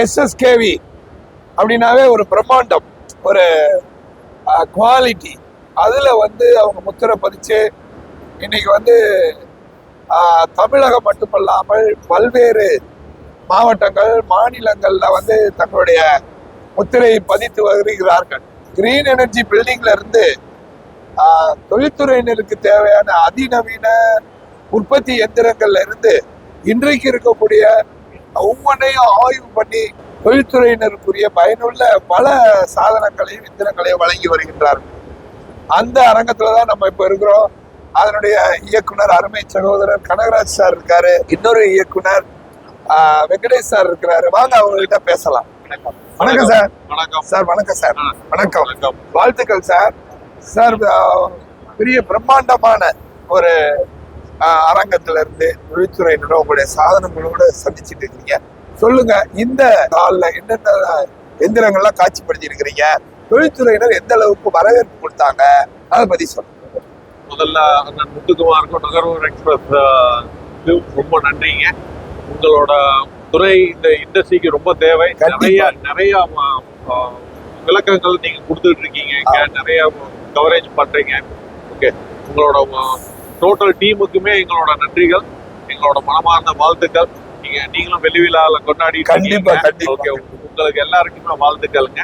எஸ்எஸ்கேவி அப்படின்னாவே ஒரு பிரம்மாண்டம் ஒரு குவாலிட்டி அதில் வந்து அவங்க முத்திரை பதிச்சு இன்னைக்கு வந்து தமிழகம் மட்டுமல்லாமல் பல்வேறு மாவட்டங்கள் மாநிலங்களில் வந்து தங்களுடைய முத்திரையை பதித்து வருகிறார்கள். கிரீன் எனர்ஜி பில்டிங்ல இருந்து தொழில்துறையினருக்கு தேவையான அதிநவீன உற்பத்தி எந்திரங்கள்ல இருந்து இன்றைக்கு இருக்கக்கூடிய ஒவ்வொன்றையும் ஆய்வு பண்ணி தொழில்துறையினருக்குரிய பயனுள்ள பல சாதனங்களையும் எந்திரங்களையும் வழங்கி வருகின்றார்கள் அந்த அரங்கத்துல தான் நம்ம இப்ப இருக்கிறோம். அதனுடைய இயக்குனர் அருமை சகோதரர் கனகராஜ் சார் இருக்காரு. இன்னொரு இயக்குனர் வெங்கடேஷ் சார் இருக்கிறாரு. வாங்க அவங்க கிட்ட பேசலாம். வணக்கம். சார். வணக்கம். சார் வணக்கம் சார். வணக்கம். வணக்கம். வாழ்த்துக்கள் சார். சார் பெரிய பிரம்மாண்டமான ஒரு அரங்கத்துல இருந்து தொழில்துறையினரும் உங்களுடைய சாதனங்களோட சந்திச்சுட்டு இருக்கீங்க. சொல்லுங்க இந்த நாள்ல என்னென்ன எந்திரங்கள்லாம் காட்சிப்படுத்தி இருக்கிறீங்க தொழில்துறையினர் எந்த அளவுக்கு வரவேற்பு கொடுத்தாங்க? அதை பத்தி சொல்லுங்க. முதல்ல அண்ணன் முத்துக்குமாருக்கும் நகர்வோர் எக்ஸ்பிரஸ் ரொம்ப நன்றிங்க. உங்களோட துறை இந்த இண்டஸ்ட்ரிக்கு ரொம்ப தேவை. நிறைய நிறைய விளக்கங்கள் நீங்க கொடுத்துட்டு இருக்கீங்க. நிறைய கவரேஜ் பண்றீங்க. ஓகே. உங்களோட டோட்டல் டீமுக்குமே எங்களோட நன்றிகள் எங்களோட மனமார்ந்த வாழ்த்துக்கள். நீங்க நீங்களும் வெள்ளி விழாவில் கொண்டாடி கண்டிப்பா, கண்டிப்பா. ஓகே உங்களுக்கு எல்லாருக்குமே வாழ்த்துக்கள்ங்க.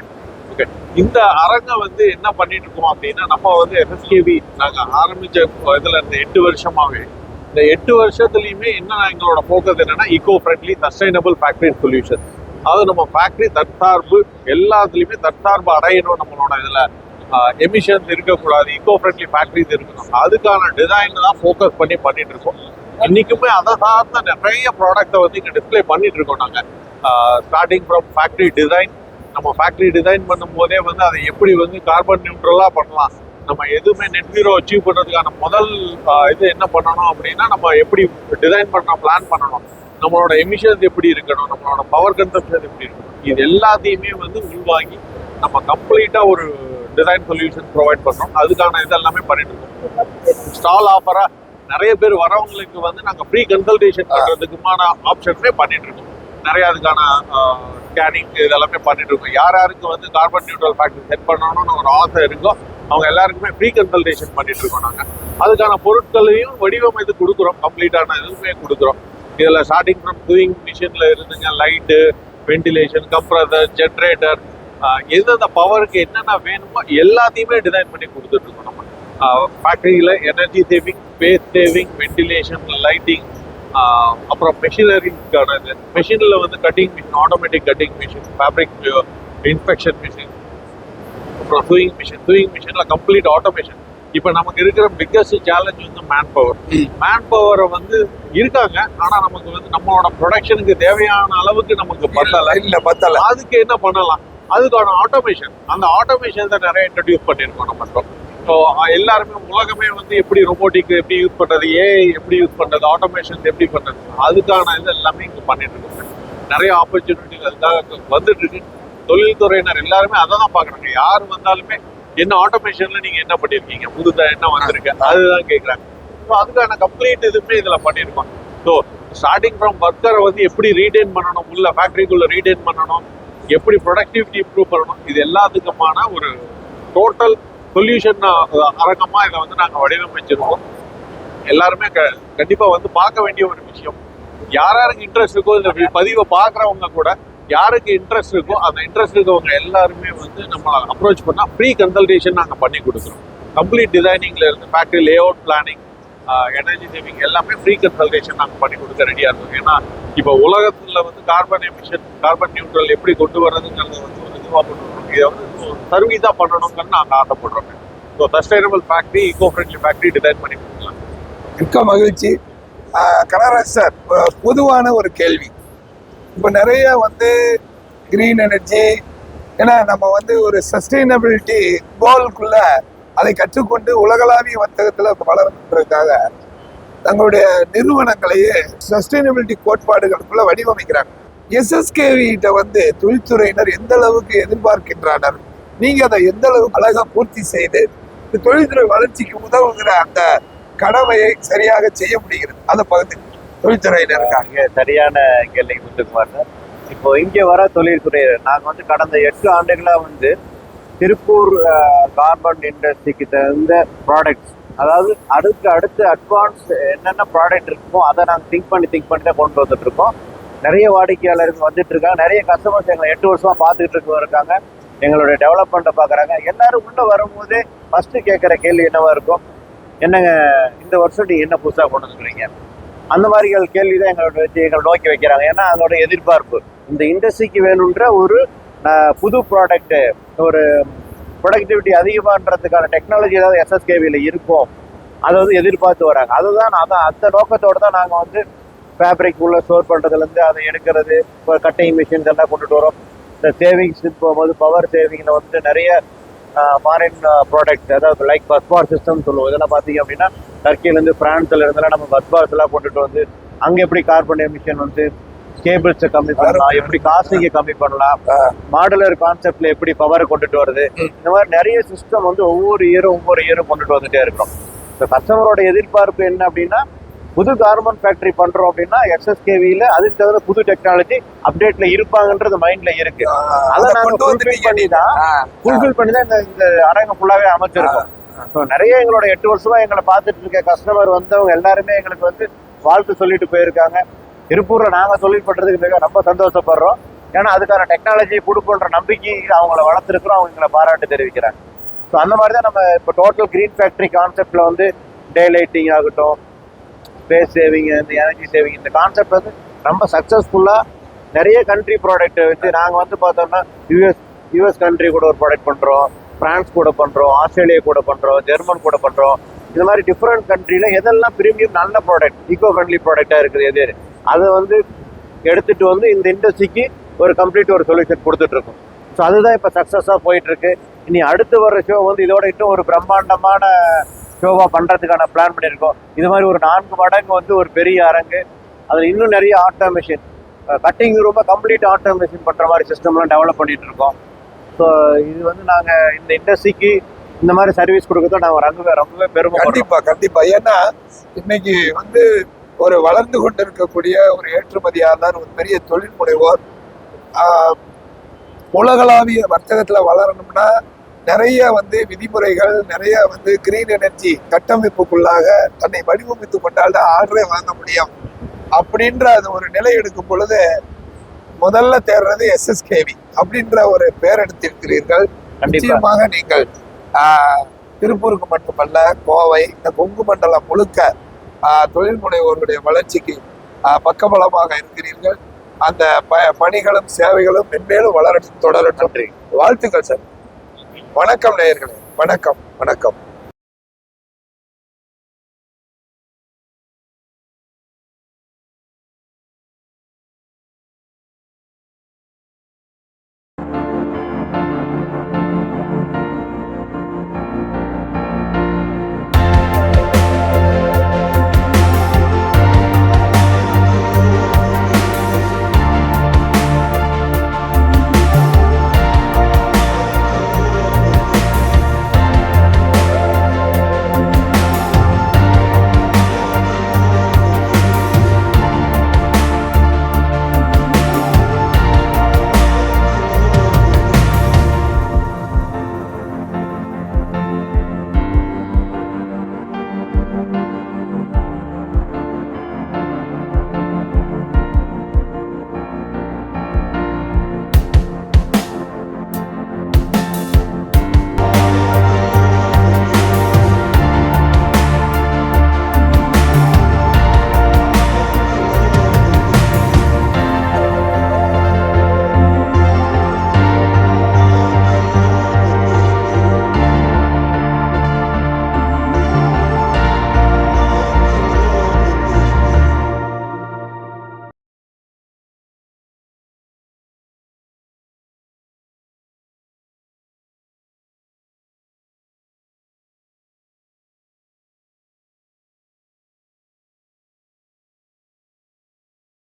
ஓகே இந்த அரங்கம் வந்து என்ன பண்ணிட்டு இருக்கோம் அப்படின்னா நம்ம வந்து எஸ்எஸ்கேபி நாங்க ஆரம்பிச்ச இதுல இருந்து எட்டு வருஷமாவே இந்த எட்டு வருஷத்துலயுமே என்ன எங்களோட ஃபோக்கஸ் என்னன்னா eco friendly sustainable factory solution அதாவது நம்ம ஃபேக்டரி தற்சார்பு எல்லாத்துலயுமே தற்சார்பு அடையணும் நம்மளோட இதுல. எமிஷன்ஸ் இருக்கக்கூடாது இக்கோ ஃப்ரெண்ட்லி ஃபேக்ட்ரிஸ் இருக்கணும். அதுக்கான டிசைன் தான் ஃபோக்கஸ் பண்ணி பண்ணிட்டு இருக்கோம். இன்னைக்குமே அதை சார்ந்த நிறைய ப்ராடக்ட்டை வந்து இங்கே டிஸ்ப்ளே பண்ணிட்டு இருக்கோம் நாங்கள் ஸ்டார்டிங் ஃப்ரம் ஃபேக்ட்ரி டிசைன் நம்ம ஃபேக்ட்ரி டிசைன் பண்ணும்போதே வந்து அதை எப்படி வந்து கார்பன் நியூட்ரலாக பண்ணலாம்? நம்ம எதுவுமே நெட் ஜீரோ அச்சீவ் பண்ணுறதுக்கான முதல் இது என்ன பண்ணணும் அப்படின்னா நம்ம எப்படி டிசைன் பண்ண பிளான் பண்ணணும்? நம்மளோட எமிஷன்ஸ் எப்படி இருக்கணும்? நம்மளோட பவர் கன்சப்ஷன் எப்படி இருக்கணும்? இது எல்லாத்தையுமே வந்து உள்வாங்கி நம்ம கம்ப்ளீட்டாக ஒரு டிசைன் சொல்யூஷன் ப்ரொவைட் பண்ணுறோம் அதுக்கான இதெல்லாமே பண்ணிட்டு இருக்கோம். ஸ்டால் ஆஃபராக நிறைய பேர் வரவங்களுக்கு வந்து நாங்கள் ஃப்ரீ கன்சல்டேஷன் பண்ணுறதுக்குமான ஆப்ஷன்ஸே பண்ணிட்டு இருக்கோம். நிறைய அதுக்கான ஸ்கேனிங் இதெல்லாமே பண்ணிட்டு இருக்கோம். யார் யாருக்கு வந்து கார்பன் நியூட்ரல் ஃபேக்டரி செட் பண்ணணும்னு ஒரு ஆசை இருக்கோ அவங்க எல்லாருக்குமே ஃப்ரீ கன்சல்டேஷன் பண்ணிட்டு இருக்கோம் நாங்கள் அதுக்கான பொருட்களையும் வடிவமைத்து கொடுக்குறோம். கம்ப்ளீட்டான இதுவுமே கொடுக்குறோம். இதில் ஸ்டார்டிங் ஃப்ரம் டூயிங் மிஷினில் இருந்துங்க லைட்டு வென்டிலேஷன் கம்ப்ரஸர் ஜென்ரேட்டர் எந்தெந்த பவருக்கு என்னென்ன வேணுமோ எல்லாத்தையுமே டிசைன் பண்ணி கொடுத்துட்டு இருக்கோம் நம்ம ஃபேக்டரியில் energy saving space saving ventilation lighting அப்புறம் மெஷினரிக்கான இது. மெஷினில் வந்து cutting machine automatic cutting machine fabric inspection machine அப்புறம் சூயிங் மிஷின் சூயிங் மிஷினில் கம்ப்ளீட் ஆட்டோமேஷன் இப்போ நமக்கு இருக்கிற பிக்கஸ்ட் சேலஞ்ச் வந்து மேன் பவர் மேன் பவரை வந்து இருக்காங்க. ஆனால் நமக்கு வந்து நம்மளோட ப்ரொடக்ஷனுக்கு தேவையான அளவுக்கு நமக்கு பத்தலை. இல்ல பத்தல. அதுக்கு என்ன பண்ணலாம்? அதுக்கான ஆட்டோமேஷன் அந்த ஆட்டோமேஷன்ஸை நிறைய இன்ட்ரடியூஸ் பண்ணியிருக்கோம் நம்ம இப்போ ஸோ எல்லாருமே உலகமே வந்து எப்படி ரொபோட்டிக் எப்படி யூஸ் பண்றது ஏஐ எப்படி யூஸ் பண்றது ஆட்டோமேஷன் எப்படி பண்றது அதுக்கான இது எல்லாமே இங்க பண்ணிட்டு இருக்கோம் நிறைய ஆப்பர்ச்சுனிட்டிஸ் அதுக்காக வந்துட்டு இருக்கு தொழில்துறையினர் எல்லாருமே அதை தான் பாக்குறாங்க யார் வந்தாலுமே என்ன ஆட்டோமேஷன்ல நீங்க என்ன பண்ணிருக்கீங்க? புதுசா என்ன வந்திருக்கு? அதுதான் கேக்குறாங்க. ஸோ அதுக்கான கம்ப்ளீட் இதுவுமே இதுல பண்ணியிருக்கோம். ஸோ ஸ்டார்டிங் ஃப்ரம் ஒர்க்கரை வந்து எப்படி ரீடைன் பண்ணணும்? உள்ள ஃபேக்டரிக்குள்ள ரீடைன் பண்ணணும்? எப்படி ப்ரொடக்டிவிட்டி இம்ப்ரூவ் பண்ணணும் இது எல்லாத்துக்குமான ஒரு டோட்டல் சொல்யூஷன் அரங்கமாக இதை வந்து நாங்கள் வடிவமைச்சிருக்கோம். எல்லாருமே க- கண்டிப்பாக வந்து பார்க்க வேண்டிய ஒரு விஷயம். யார் யாருக்கு இன்ட்ரெஸ்ட் இருக்கோ இந்த பதிவை பார்க்குறவங்க கூட யாருக்கு இன்ட்ரெஸ்ட் இருக்கோ அந்த இன்ட்ரெஸ்ட் இருக்கவங்க எல்லாருமே வந்து நம்மளை அப்ரோச் பண்ணால் ஃப்ரீ கன்சல்டேஷன் நாங்கள் பண்ணி கொடுக்குறோம். கம்ப்ளீட் டிசைனிங்ல இருந்து factory layout planning energy saving எல்லாமே ஃப்ரீ கன்சல்டேஷன் நாங்கள் பண்ணி கொடுக்க ரெடியாக இருக்கோம். ஏன்னா இப்போ உலகத்தில் வந்து கார்பன் எமிஷன் கார்பன் நியூட்ரல் எப்படி கொண்டு வர்றதுங்கிறத வந்து ஒரு இதுவாக பண்ணணும் இதை வந்து சர்வீஸாக பண்ணணுங்கன்னு நாங்கள் ஆசைப்படுறோம் so sustainable factory eco friendly factory design பண்ணி கொடுக்கலாம். மிக்க மகிழ்ச்சி. ஆஹ் சார் பொதுவான ஒரு கேள்வி. இப்போ நிறைய வந்து கிரீன் எனர்ஜி ஏன்னா நம்ம வந்து ஒரு சஸ்டைனபிலிட்டி கோலுக்குள்ள அதை கற்றுக்கொண்டு உலகளாவிய வர்த்தகத்தில் வளரணுன்றதுக்காக தங்களுடைய நிறுவனங்களையே சஸ்டைனபிலிட்டி கோட்பாடுகளுக்குள்ள வடிவமைக்கிறாங்க. எஸ்எஸ்கேவிட்ட வந்து தொழில்துறையினர் எந்த அளவுக்கு எதிர்பார்க்கின்றனர் நீங்க அதை எந்த அளவுக்கு அழகாக பூர்த்தி செய்து இந்த தொழில்துறை வளர்ச்சிக்கு உதவுகிற அந்த கடமையை சரியாக செய்ய முடிகிறது? அதை பகுதி தொழில்துறையினருக்காக சரியான கேள்வி முத்துக்குமார் சார். இப்போ இங்கே வர தொழில்துறை நாங்கள் வந்து கடந்த எட்டு ஆண்டுகளாக வந்து திருப்பூர் கார்மெண்ட் இண்டஸ்ட்ரிக்கு தகுந்த ப்ராடக்ட்ஸ் அதாவது அடுத்து அடுத்து அட்வான்ஸ் என்னென்ன ப்ராடக்ட் இருக்குமோ அதை நாங்கள் திங்க் பண்ணி திங்க் பண்ணி தான் கொண்டு வந்துட்டு இருக்கோம் நிறைய வாடிக்கையாளர்கள் வந்துட்டு இருக்காங்க நிறைய கஸ்டமர்ஸ் எங்களை எட்டு வருஷமா பார்த்துக்கிட்டு இருக்க இருக்காங்க. எங்களுடைய டெவலப்மெண்ட்டை பார்க்குறாங்க. எல்லாரும் உள்ள வரும்போதே ஃபர்ஸ்ட் கேட்குற கேள்வி என்னவா இருக்கும்? என்னங்க இந்த வருஷம் நீங்கள் என்ன புதுசாக கொண்டு வந்துருக்கீங்க அந்த மாதிரிகள் கேள்வி தான் எங்களோட வச்சு எங்களை நோக்கி வைக்கிறாங்க. ஏன்னா அதோட எதிர்பார்ப்பு. இந்த இண்டஸ்ட்ரிக்கு வேணுன்ற ஒரு புது ப்ராடக்ட் ஒரு ப்ரொடக்டிவிட்டி அதிகமான்றதுக்கான டெக்னாலஜி ஏதாவது எஸ்எஸ்கேவியில் இருக்கும் அதை வந்து எதிர்பார்த்து வராங்க. அதுதான் அதான் அந்த நோக்கத்தோடு தான் நாங்கள் வந்து ஃபேப்ரிக் உள்ள ஸ்டோர் பண்ணுறதுலேருந்து அதை எடுக்கிறது இப்போ கட்டிங் மிஷின்ஸ் எல்லாம் கொண்டுட்டு வரோம். இந்த சேவிங்ஸ் போகும்போது பவர் சேவிங்கில் வந்து நிறைய ஃபாரின் ப்ராடக்ட் அதாவது லைக் பஸ்பார் சிஸ்டம் சொல்லுவோம். இதெல்லாம் பார்த்தீங்க அப்படின்னா டர்க்கியிலேருந்து ஃப்ரான்ஸ்ல இருந்தெல்லாம் நம்ம பஸ்பார்ஸ் எல்லாம் கொண்டுட்டு வந்து அங்கே எப்படி கார்பன் எமிஷன் வந்து கேபிள்ஸை கம்மி பண்ணலாம் எப்படி காஸ்டிங்கை கம்மி பண்ணலாம் மாடுலர் கான்செப்ட்ல எப்படி பவரை கொண்டுட்டு வருது இந்த மாதிரி நிறைய சிஸ்டம் வந்து ஒவ்வொரு இயரும் ஒவ்வொரு இயரும் கொண்டுட்டு வந்துட்டே இருக்கிறோம் இப்போ கஸ்டமரோட எதிர்பார்ப்பு என்ன அப்படின்னா புது கார்மெண்ட் ஃபேக்டரி பண்றோம் அப்படின்னா எஸ்எஸ்கேவியில அதுக்கு தகுந்த புது டெக்னாலஜி அப்டேட்ல இருப்பாங்கன்றது மைண்ட்ல இருக்கு. அதை அதை நாங்க கொண்டு ஃபுல்ஃபில் பண்ணி தான் ஃபுல்ஃபில் பண்ணி தான் இந்த அரங்கம் ஃபுல்லாவே அமைச்சிருக்கோம். நிறைய எங்களோட எட்டு வருஷமா எங்களை பார்த்துட்டு இருக்க கஸ்டமர் வந்தவங்க எல்லாருமே எங்களுக்கு வந்து வாழ்த்து சொல்லிட்டு போயிருக்காங்க. திருப்பூர்ல நாங்க தொழில் பண்றதுக்கு மிக ரொம்ப சந்தோஷப்படுறோம். ஏன்னா அதுக்கான டெக்னாலஜி கொடுக்குன்ற நம்பிக்கை அவங்கள வளர்த்துருக்குறோம். அவங்க எங்களை பாராட்டு தெரிவிக்கிறாங்க. ஸோ அந்த மாதிரி தான் நம்ம இப்போ டோட்டல் கிரீன் ஃபேக்டரி கான்செப்டில் வந்து டே லைட்டிங் ஆகட்டும் ஸ்பேஸ் சேவிங் இந்த எனர்ஜி சேவிங் இந்த கான்செப்ட் வந்து ரொம்ப சக்ஸஸ்ஃபுல்லாக நிறைய கண்ட்ரி ப்ராடக்ட் வச்சு நாங்கள் வந்து பார்த்தோம்னா யூஎஸ் யூஎஸ் கண்ட்ரி கூட ஒரு ப்ராடக்ட் பண்ணுறோம் ஃப்ரான்ஸ் கூட பண்ணுறோம் ஆஸ்திரேலியா கூட பண்ணுறோம் ஜெர்மன் கூட பண்ணுறோம் இந்த மாதிரி டிஃப்ரெண்ட் கண்ட்ரியில் எதெல்லாம் பிரீமியம் நல்ல ப்ராடக்ட் ஈகோ ஃப்ரெண்ட்லி ப்ராடக்டாக இருக்குது எது? அதை வந்து எடுத்துட்டு வந்து இந்த இண்டஸ்ட்ரிக்கு ஒரு கம்ப்ளீட் ஒரு சொல்யூஷன் கொடுத்துட்ருக்கோம். ஸோ அதுதான் இப்போ சக்ஸஸாக போயிட்டுருக்கு இனி அடுத்து வர ஷோ வந்து இதோட இன்னும் ஒரு பிரம்மாண்டமான ஷோவாக பண்ணுறதுக்கான பிளான் பண்ணியிருக்கோம். இது மாதிரி ஒரு நான்கு மடங்கு வந்து ஒரு பெரிய அரங்கு. அதில் இன்னும் நிறைய ஆட்டோமேஷன் கட்டிங் ரொம்ப கம்ப்ளீட் ஆட்டோமேஷன் பண்ணுற மாதிரி சிஸ்டம்லாம் டெவலப் பண்ணிகிட்டு இருக்கோம் ஸோ இது வந்து நாங்கள் இந்த இண்டஸ்ட்ரிக்கு இந்த மாதிரி சர்வீஸ் கொடுக்கறத நாங்கள் ரொம்பவே ரொம்பவே பெருமை கண்டிப்பாக கண்டிப்பாக ஏன்னா இன்னைக்கு வந்து ஒரு வளர்ந்து கொண்டிருக்கக்கூடிய ஒரு ஏற்றுமதியாளர் ஒரு பெரிய தொழில் முனைவோர் ஆஹ், உலகளாவிய வர்த்தகத்துல வளரணும்னா நிறைய வந்து விதிமுறைகள் நிறைய வந்து கிரீன் எனர்ஜி கட்டமைப்புக்குள்ளாக தன்னை வடிவமைத்து கொண்டால்தான் ஆர்டரே வாங்க முடியும். அப்படின்ற அது ஒரு நிலை எடுக்கும் பொழுது முதல்ல தேடுறது எஸ்எஸ்கேவி அப்படின்ற ஒரு பேர் எடுத்திருக்கிறீர்கள். நிச்சயமாக நீங்கள் ஆஹ், திருப்பூருக்கு மட்டுமல்ல கோவை இந்த கொங்கு மண்டலம் முழுக்க தொழில் முனைவோருடைய வளர்ச்சிக்கு பக்கபலமாக இருக்கிறீர்கள். அந்த ப பணிகளும் சேவைகளும் மென்மேலும் வளரட்டும் தொடரட்டும். வாழ்த்துக்கள் சார். வணக்கம் நேயர்களே. வணக்கம் வணக்கம்.